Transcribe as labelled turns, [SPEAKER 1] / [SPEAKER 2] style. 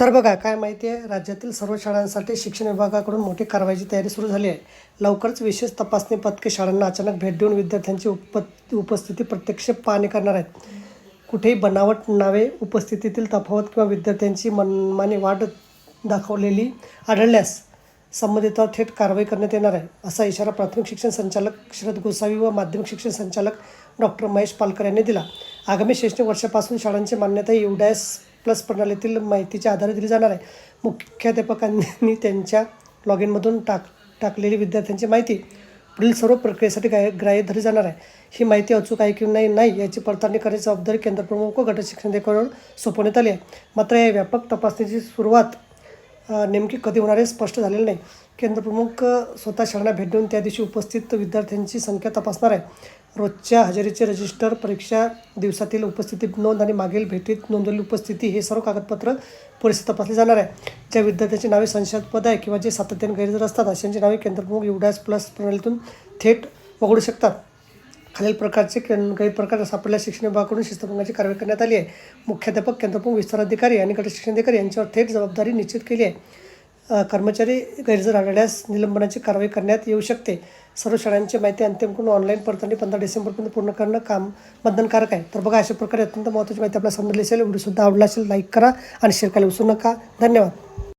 [SPEAKER 1] तर बघा काय माहिती आहे? राज्यातील सर्व शाळांसाठी शिक्षण विभागाकडून मोठी कारवाईची तयारी सुरू झाली आहे. लवकरच विशेष तपासणी पथके शाळांना अचानक भेट देऊन विद्यार्थ्यांची उप उपस्थिती प्रत्यक्ष पाहणी करणार आहेत. कुठेही बनावट नावे उपस्थितीतील तफावत किंवा विद्यार्थ्यांची मनमानी वाढ दाखवलेली आढळल्यास संबंधितावर थेट कारवाई करण्यात येणार आहे असा इशारा प्राथमिक शिक्षण संचालक शरद गोसावी व माध्यमिक शिक्षण संचालक डॉक्टर महेश पालकर यांनी दिला. आगामी शैक्षणिक वर्षापासून शाळांची मान्यता एवढ्यास प्लस प्रणालीतील माहितीच्या आधारे दिली जाणार आहे. मुख्याध्यापकांनी त्यांच्या लॉग इनमधून टाक टाकलेली विद्यार्थ्यांची माहिती पुढील सर्व प्रक्रियेसाठी गाय ग्राह्य धरली जाणार आहे. ही माहिती अचूक आहे की नाही नाही याची पडताळणी करण्याची जबाबदारी केंद्रप्रमुख व गट शिक्षणाधिकाऱ्यांवर सोपवण्यात आली आहे. मात्र या व्यापक तपासणीची सुरुवात नेमकी कधी होणार हे स्पष्ट झालेलं नाही. केंद्रप्रमुख स्वतः शाळांना भेट देऊन त्या दिवशी उपस्थित विद्यार्थ्यांची संख्या तपासणार आहे. रोजच्या हजेरीचे रजिस्टर परीक्षा दिवसातील उपस्थिती नोंद आणि मागील भेटीत नोंदवलेली उपस्थिती हे सर्व कागदपत्र पुरेसे तपासले जाणार आहे. ज्या विद्यार्थ्यांची नावे संशयास्पद आहे किंवा जे सातत्याने गैरहजर असतात अशांची नावे केंद्रप्रमुख युडॅस प्लस प्रणालीतून थेट वगळू शकतात. खालील प्रकारचे काही प्रकार सापडल्या शिक्षण विभागाकडून शिस्तभंगाची कारवाई करण्यात आली आहे. मुख्याध्यापक केंद्रप्रमुख विस्ताराधिकारी आणि गट शिक्षणाधिकारी यांच्यावर थेट जबाबदारी निश्चित केली आहे. कर्मचारी गैरहजर आढळल्यास निलंबनाची कारवाई करण्यात येऊ शकते. सर्व शाळांची माहिती अंतिम करून ऑनलाईन पडताळणी पंधरा डिसेंबरपर्यंत पूर्ण करणं काम बंधनकारक आहे. तर बघा अशा प्रकारे अत्यंत महत्त्वाची माहिती आपल्याला समजली असेल व्हिडिओसुद्धा आवडला असेल लाईक करा आणि शेअर करायला विसरू नका. धन्यवाद.